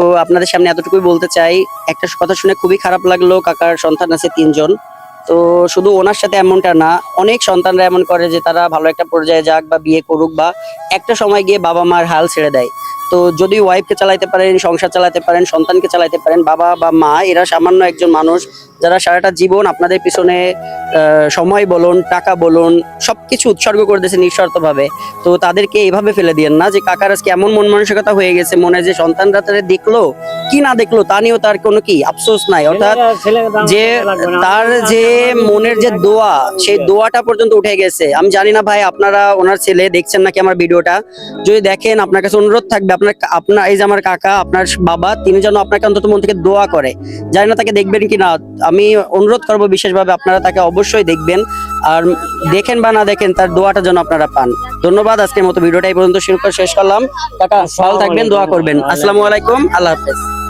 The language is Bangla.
তো আপনাদের সামনে এতটুকুই বলতে চাই। একটা কথা শুনে খুবই খারাপ লাগল, কাকার সন্তান আছে তিনজন। তো শুধু ওনার সাথে এমনটা না, অনেক সন্তানরা এমন করে যে তারা ভালো একটা পর্যায়ে যাক বা বিয়ে করুক বা একটা সময় গিয়ে বাবা মার হাল ছেড়ে দেয়। তো যদি ওয়াইফকে চালাইতে পারেন, সংসার চালাতে পারেন, সন্তানকে চালাইতে পারেন, বাবা বা মা, এরা সামান্য একজন মানুষ। যারা সারাটা জীবন আপনাদের পিছনে সময় বলুন টাকা বলুন সবকিছু উৎসর্গ করে দিয়েছে নিঃস্বার্থভাবে তো তাদেরকে এইভাবে ফেলে দিয়েন না যে কাকার আজকে এমন মন মানসিকতা হয়ে গেছে মনে যে সন্তানরা তাদের দেখল কি না দেখল তা নিয়েও তার কোনো কি আফসোস নাই। অর্থাৎ যে তার যে মনের যে দোয়া সেই দোয়াটা পর্যন্ত উঠে গেছে। আমি জানি না ভাই আপনারা ওনার ছেলে দেখছেন নাকি আমার ভিডিওটা? যদি দেখেন আপনার কাছে অনুরোধ থাকবে আপনার আপনার এই যে আমার কাকা আপনার বাবা তিনি যেন আপনাকে অন্তত মন থেকে দোয়া করে। জানি না তাকে দেখবেন কি না আমি অনুরোধ করব বিশেষভাবে আপনারা তাকে অবশ্যই দেখবেন আর দেখেন বা না দেখেন তার দোয়াটা যেন আপনারা পান। ধন্যবাদ আজকের মতো ভিডিওটা এই পর্যন্ত শুরু করে শেষ করলাম। কাকা ভালো থাকবেন দোয়া করবেন। আসসালামু আলাইকুম আল্লাহ হাফেজ।